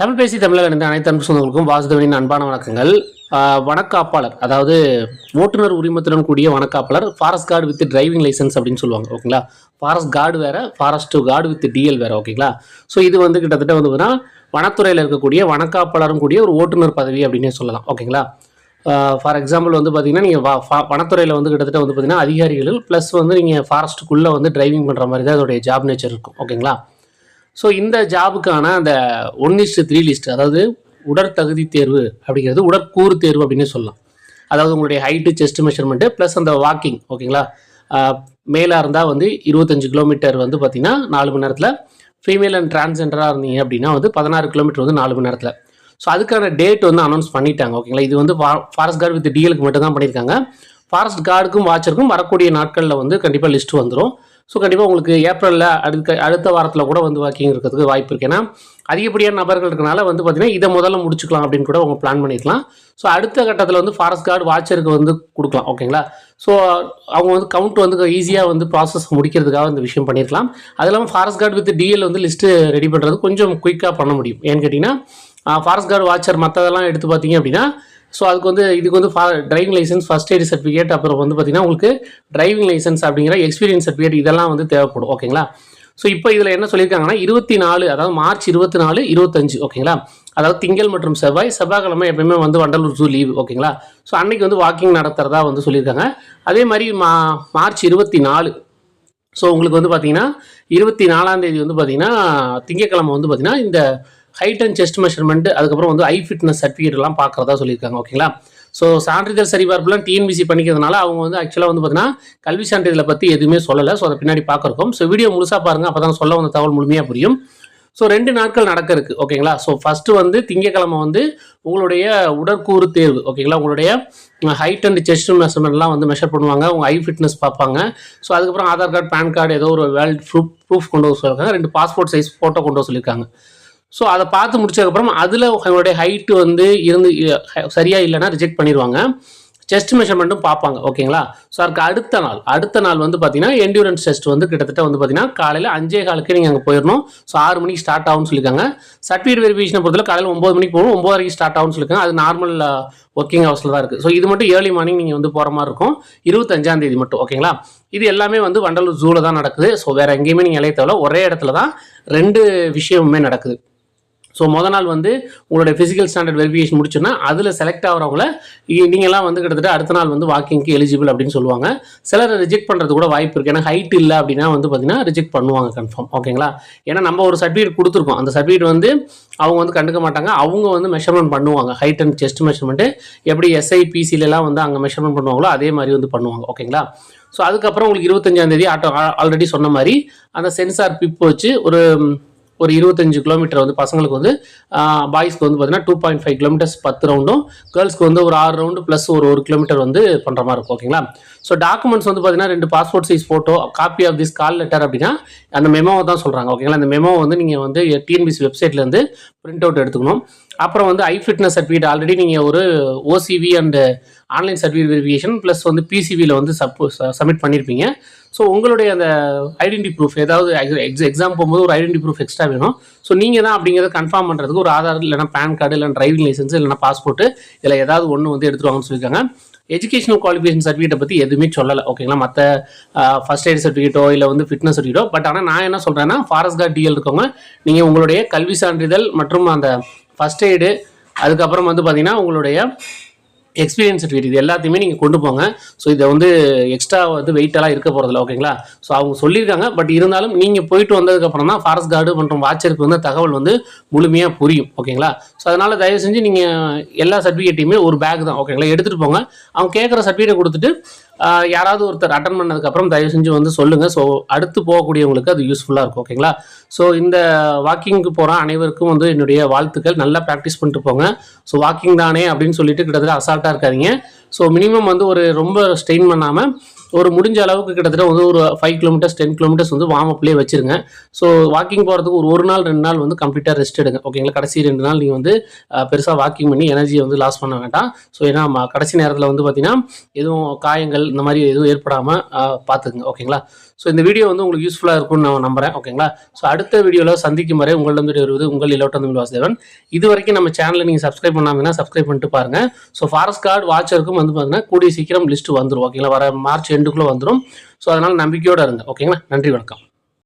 தமிழ் பேசி தமிழக இணைந்த அனைத்து அன்பு சொந்தங்களுக்கும் வாசுதேவனின் அன்பான வணக்கங்கள். வணக்காப்பாளர் வனக்காப்பாளர் அதாவது ஓட்டுநர் உரிமத்துடன் கூடிய வனக்காப்பாளர் forest guard with driving licence அப்படின்னு சொல்லுவாங்க ஓகேங்களா? ஃபாரஸ்ட் கார்டு வேறு ஃபாரஸ்ட் கார்டு வித் டிஎல் வேறு ஓகேங்களா? ஸோ இது வந்து கிட்டத்தட்ட வந்து பார்த்தீங்கன்னா வனத்துறையில் இருக்கக்கூடிய வனக்காப்பாளரும் கூடிய ஒரு ஓட்டுநர் பதவி அப்படின்னே சொல்லலாம் ஓகேங்களா? ஃபார் எக்ஸாம்பிள் வந்து பார்த்தீங்கன்னா நீங்கள் வனத்துறையில் வந்து கிட்டத்தட்ட வந்து பார்த்தீங்கன்னா அதிகாரிகள் ப்ளஸ் வந்து நீங்கள் ஃபாரஸ்ட்டுக்குள்ளே வந்து டிரைவிங் பண்ணுற மாதிரி தான் அதோடைய ஜாப் நேச்சர் இருக்கும் ஓகேங்களா? ஸோ இந்த ஜாபுக்கான அந்த ஒன் இஸ்ட் த்ரீ லிஸ்ட் அதாவது உடற்தகுதி தேர்வு அப்படிங்கிறது உடற்கூறு தேர்வு அப்படின்னு சொல்லலாம். அதாவது உங்களுடைய ஹைட்டு செஸ்ட் மெஷர்மெண்ட்டு ப்ளஸ் அந்த வாக்கிங் ஓகேங்களா மேலாக இருந்தால் வந்து இருபத்தஞ்சு கிலோமீட்டர் வந்து பார்த்தீங்கன்னா நாலு மணி நேரத்தில். ஃபீமேல் அண்ட் டிரான்ஸெண்டராக இருந்தீங்க அப்படின்னா வந்து பதினாறு கிலோமீட்டர் வந்து நாலு மணி நேரத்தில். ஸோ அதுக்கான டேட் வந்து அனௌன்ஸ் பண்ணிட்டாங்க ஓகேங்களா இது வந்து ஃபாரஸ்ட் கார்டு வித் டிஎலுக்கு மட்டும் தான் பண்ணியிருக்காங்க. ஃபாரஸ்ட் கார்டுக்கும் வாட்சருக்கும் வரக்கூடிய நாட்களில் வந்து கண்டிப்பாக லிஸ்ட் வந்துடும் ஸோ கண்டிப்பாக உங்களுக்கு ஏப்ரலில் அடுத்த அடுத்த வாரத்தில் கூட வந்து வாக்கிங் இருக்கிறதுக்கு வாய்ப்பு இருக்குது ஏன்னா அதிகப்படியான நபர்கள் இருக்கனால வந்து பார்த்தீங்கன்னா இதை முதல்ல முடிச்சுக்கலாம் அப்படின்னு கூட அவங்க பிளான் பண்ணிக்கலாம் ஸோ அடுத்த கட்டத்தில் வந்து ஃபாரஸ்ட் கார்டு வாட்சருக்கு வந்து கொடுக்கலாம் ஓகேங்களா ஸோ அவங்க வந்து கவுண்ட் வந்து ஈஸியாக வந்து ப்ராசஸ் முடிக்கிறதுக்காக இந்த விஷயம் பண்ணியிருக்கலாம் அது இல்லாமல் ஃபாரஸ்ட் கார்டு வித் டிஎல் வந்து லிஸ்ட்டு ரெடி பண்ணுறது கொஞ்சம் குயிக்காக பண்ண முடியும். ஏன்னு கேட்டிங்கன்னா ஃபாரஸ்ட் கார்டு வாட்சர் மற்றதெல்லாம் எடுத்து பார்த்தீங்க அப்படின்னா ஸோ அதுக்கு வந்து இதுக்கு வந்து ஃபா driving licence first aid certificate அப்புறம் வந்து பார்த்தீங்கன்னா உங்களுக்கு டிரைவிங் லைசன்ஸ் அப்படிங்கிற எக்ஸ்பீரியன்ஸ் சர்டிஃபிகேட் இதெல்லாம் வந்து தேவைப்படும் ஓகேங்களா ஸோ இப்போ இதில் என்ன சொல்லியிருக்காங்கன்னா இருபத்தி நாலு அதாவது மார்ச் இருபத்தி நாலு இருபத்தஞ்சு ஓகேங்களா அதாவது திங்கள் மற்றும் செவ்வாய் செவ்வாய்க்கிழமை எப்பயுமே வந்து வண்டலூர் ஜூ லீவ் ஓகேங்களா ஸோ அன்னைக்கு வந்து வாக்கிங் நடத்துறதா வந்து சொல்லியிருக்காங்க. அதே மாதிரி மா மார்ச் இருபத்தி நாலு ஸோ உங்களுக்கு வந்து பார்த்தீங்கன்னா இருபத்தி நாலாம் தேதி வந்து பார்த்தீங்கன்னா திங்கக்கிழமை வந்து பார்த்தீங்கன்னா இந்த ஹைட் அண்ட் செஸ்ட் மெஷர்மெண்ட் அதுக்கப்புறம் வந்து ஐ ஃபிட்னஸ் சர்டிஃபிகேட்லாம் பார்க்குறதா சொல்லியிருக்காங்க ஓகேங்களா ஸோ சான்றிதழ் சரிபார்ப்புலாம் டிஎன்பிசி பண்ணிக்கிறதுனால அவங்க வந்து ஆக்சுவலாக வந்து பார்த்தீங்கன்னா கல்வி சான்றிதழை பற்றி எதுவுமே சொல்லலை. ஸோ அதை பின்னாடி பார்க்குறோம். ஸோ வீடியோ முழுசாக பாருங்கள் அப்போ தான் சொல்ல வந்த தகவல் முழுமையாக புரியும். ஸோ ரெண்டு நாட்கள் நடக்க இருக்கு ஓகேங்களா ஸோ ஃபஸ்ட்டு வந்து திங்கக்கிழமை வந்து உங்களுடைய உடற்கூறு தேர்வு ஓகேங்களா உங்களுடைய ஹைட் அண்ட் செஸ்ட் மெஷர்மெண்ட்லாம் வந்து மெஷர் பண்ணுவாங்க. உங்கள் ஐ ஃபிட்னஸ் பார்ப்பாங்க. ஸோ அதுக்கப்புறம் ஆதார் கார்டு பேன் கார்டு ஏதோ ஒரு வேல்ட் ப்ரூஃப் ப்ரூஃப் கொண்டு வர சொல்லியிருக்காங்க. ரெண்டு பாஸ்போர்ட் சைஸ் ஃபோட்டோ கொண்டு வர சொல்லியிருக்காங்க. ஸோ அதை பார்த்து முடிச்சதுக்கப்புறம் அதில் உங்களுடைய ஹைட்டு வந்து இருந்து சரியாக இல்லைன்னா ரிஜெக்ட் பண்ணிடுவாங்க செஸ்ட் மெஷர்மெண்ட்டும் பார்ப்பாங்க ஓகேங்களா ஸோ அதுக்கு அடுத்த நாள் அடுத்த நாள் வந்து பார்த்தீங்கன்னா என்டூரன்ஸ் டெஸ்ட் வந்து கிட்டத்தட்ட வந்து பார்த்தீங்கன்னா காலையில் அஞ்சே காலுக்கு நீங்கள் அங்கே போயிடணும் ஸோ ஆறு மணிக்கு ஸ்டார்ட் ஆகும்னு சொல்லியிருக்காங்க. சர்டிஃபிகேட் வெரிஃபிகேஷனை பொறுத்தவரை காலையில் ஒம்பது மணிக்கு போகணும். ஒம்பது வரைக்கும் ஸ்டார்ட் ஆகும்னு சொல்லியிருக்காங்க. அது நார்மல் ஒர்க்கிங் ஹவர்ஸில் தான் இருக்குது ஸோ இது மட்டும் ஏர்லி மார்னிங் நீங்கள் வந்து போகிற மாதிரி இருக்கும். இருபத்தஞ்சாம் தேதி மட்டும் ஓகேங்களா இது எல்லாமே வந்து வண்டலூர் ஜூவில் தான் நடக்குது. ஸோ வேறு எங்கேயுமே நீங்கள் இலைய தேவையில்ல. ஒரே இடத்துல தான் ரெண்டு விஷயமுமே நடக்குது. ஸோ முத நாள் வந்து உங்களுடைய ஃபிசிக்கல் ஸ்டாண்டர்ட் வெரிஃபிகேஷன் முடிச்சோன்னா அதில் செலக்ட் ஆகிறவங்கள நீங்கள்லாம் வந்து கிட்டத்தட்ட அடுத்த நாள் வந்து வாக்கிங்க்கு எலிஜிபிள் அப்படின்னு சொல்லுவாங்க. சிலர் ரிஜெக்ட் பண்ணுறது கூட வாய்ப்பு இருக்குது ஏன்னா ஹைட் இல்லை அப்படின்னா வந்து பார்த்தீங்கன்னா ரிஜெக்ட் பண்ணுவாங்க கன்ஃபார்ம் ஓகேங்களா ஏன்னா நம்ம ஒரு சர்டிஃபிகேட் கொடுத்துருக்கோம். அந்த சர்டிஃபிகேட் வந்து அவங்க வந்து கண்டுக்க மாட்டாங்க. அவங்க வந்து மெஷர்மெண்ட் பண்ணுவாங்க. ஹைட் அண்ட் செஸ்ட் மெஷர்மெண்ட்டு எப்படி எஸ்ஐபிசிலலாம் வந்து அங்கே மெஷர்மெண்ட் பண்ணுவாங்களோ அதே மாதிரி வந்து பண்ணுவாங்க. ஓகேங்களா ஸோ அதுக்கப்புறம் உங்களுக்கு இருபத்தஞ்சாந்தேதி ஆட்டோ ஆல்ரெடி சொன்ன மாதிரி அந்த சென்சார் பிப் வச்சு ஒரு ஒரு இருபத்தஞ்சு கிலோமீட்டர் வந்து பசங்களுக்கு வந்து பாய்ஸ்க்கு வந்து பார்த்தீங்கன்னா டூ பாயிண்ட் ஃபைவ் கிலோமீட்டர்ஸ் பத்து ரவுண்டும் கேர்ள்ஸ்க்கு வந்து ஒரு ஆறு ரவுண்டு ப்ளஸ் ஒரு ஒரு கிலோமீட்டர் வந்து பண்ணுற மாதிரி இருக்கும் ஓகேங்களா ஸோ டாக்குமெண்ட்ஸ் வந்து பார்த்தீங்கன்னா ரெண்டு passport size photo copy of this call letter அப்படின்னா அந்த மெமோவை தான் சொல்கிறாங்க ஓகேங்களா அந்த மெமோ வந்து நீங்கள் வந்து டிஎன்பிசி வெப்சைட்லேருந்து பிரிண்ட் அவுட் எடுத்துக்கணும். அப்புறம் வந்து ஐ ஃபிட்னஸ் சர்டிஃபிகேட் ஆல்ரெடி நீங்கள் ஒரு OCV and online certificate verification plus வந்து பிசிவியில் வந்து சப் சப்மிட் பண்ணியிருப்பீங்க ஸோ உங்களுடைய அந்த ஐடென்டி ப்ரூஃப் ஏதாவது எக்ஸ் எக்ஸாம் போகும்போது ஒரு ஐடென்டி ப்ரூஃப் எக்ஸ்ட்ரா வேணும். ஸோ நீங்கள் தான் அப்படிங்கிறத கன்ஃபார்ம் பண்ணுறதுக்கு ஒரு ஆதார் இல்லைனா பேன் கார்டு இல்லைனா டிரைவிங் லைசன்ஸ் இல்லைனா பாஸ்போர்ட் இதில் ஏதாவது ஒன்று வந்து எடுத்துருவாங்கன்னு சொல்லியிருக்காங்க. எஜுகேஷனல் குவாலிஃபிகேஷன் சர்டிஃபிகேட்டை பற்றி எதுவுமே சொல்லலை ஓகேங்களா மற்ற ஃபஸ்ட் எய்ட் சர்டிஃபிகேட்டோ இல்லை வந்து ஃபிட்னஸ் சர்டிஃபிகேட்டோ பட் ஆனால் நான் என்ன சொல்கிறேன்னா ஃபாரஸ்ட் கார்டு டிஎல் இருக்கவங்க நீங்கள் உங்களுடைய கல்வி சான்றிதழ் மற்றும் அந்த ஃபர்ஸ்ட் எய்டு அதுக்கப்புறம் வந்து பார்த்தீங்கன்னா உங்களுடைய எக்ஸ்பீரியன்ஸ் சர்டிஃபிகேட் இது எல்லாத்தையுமே நீங்கள் கொண்டு போங்க. ஸோ இதை வந்து எக்ஸ்ட்ரா வந்து வெயிட்டெல்லாம் இருக்க போகிறதில்ல ஓகேங்களா ஸோ அவங்க சொல்லியிருக்காங்க பட் இருந்தாலும் நீங்கள் போயிட்டு வந்ததுக்கப்புறம் தான் ஃபாரஸ்ட் கார்டு மற்றும் வாட்சருக்கு வந்து தகவல் வந்து முழுமையாக புரியும் ஓகேங்களா ஸோ அதனால் தயவு செஞ்சு நீங்கள் எல்லா சர்டிஃபிகேட்டையுமே ஒரு பேக் தான் ஓகேங்களா எடுத்துகிட்டு போங்க. அவங்க கேட்குற சர்டிஃபிகேட் கொடுத்துட்டு யாராவது ஒருத்தர் அட்டன் பண்ணதுக்கப்புறம் தயவு செஞ்சு வந்து சொல்லுங்கள் ஸோ அடுத்து போகக்கூடியவங்களுக்கு அது யூஸ்ஃபுல்லாக இருக்கும் ஓகேங்களா ஸோ இந்த வாக்கிங்க்கு போகிற அனைவருக்கும் வந்து என்னுடைய வாழ்த்துக்கள். நல்லா ப்ராக்டிஸ் பண்ணிட்டு போங்க. ஸோ வாக்கிங் தானே அப்படின்னு சொல்லிட்டு கிட்டத்தட்ட அசால்ட்டாக இருக்காதிங்க. ஸோ மினிமம் வந்து ஒரு ரொம்ப ஸ்ட்ரெயின் பண்ணாமல் ஒரு முடிஞ்ச அளவுக்கு கிட்டத்தட்ட வந்து ஒரு ஃபைவ் கிலோமீட்டர்ஸ் டென் கிலோமீட்டர்ஸ் வந்து வார்ம் அப்லேயே வச்சிருங்க. ஸோ வாக்கிங் போகிறதுக்கு ஒரு ஒரு நாள் ரெண்டு நாள் வந்து கம்ப்ளீட்டாக ரெஸ்ட் எடுங்க. ஓகேங்களா கடைசி ரெண்டு நாள் நீங்கள் வந்து பெருசாக வாக்கிங் பண்ணி எனர்ஜியை வந்து லாஸ் பண்ண வேண்டாம். ஸோ ஏன்னா கடைசி நேரத்தில் வந்து பார்த்தீங்கன்னா எதுவும் காயங்கள் இந்த மாதிரி எதுவும் ஏற்படாமல் பார்த்துக்குங்க ஓகேங்களா ஸோ இந்த வீடியோ வந்து உங்களுக்கு யூஸ்ஃபுல்லாக இருக்கும்னு நான் நம்புறேன். ஓகேங்களா ஸோ அடுத்த வீடியோவில் சந்திக்கும் வரை உங்களிடம் வருவது உங்கள் இலவட்டம் தமிழ் வாசுதேவன். இது வரைக்கும் நம்ம சேனலை நீங்கள் சப்ஸ்கிரைப் பண்ணாங்கன்னா சப்ஸ்கிரைப் பண்ணிட்டு பாருங்க. ஸோ ஃபாரஸ்ட் கார்டு வாட்சருக்கும் வந்து பார்த்தீங்கன்னா கூடிய சீக்கிரம் லிஸ்ட் வந்துடும் ஓகேங்களா வர மார்ச் எண்டுக்குள்ளே வந்துடும் ஸோ அதனால் நம்பிக்கையோடு இருங்க. ஓகேங்களா நன்றி வணக்கம்.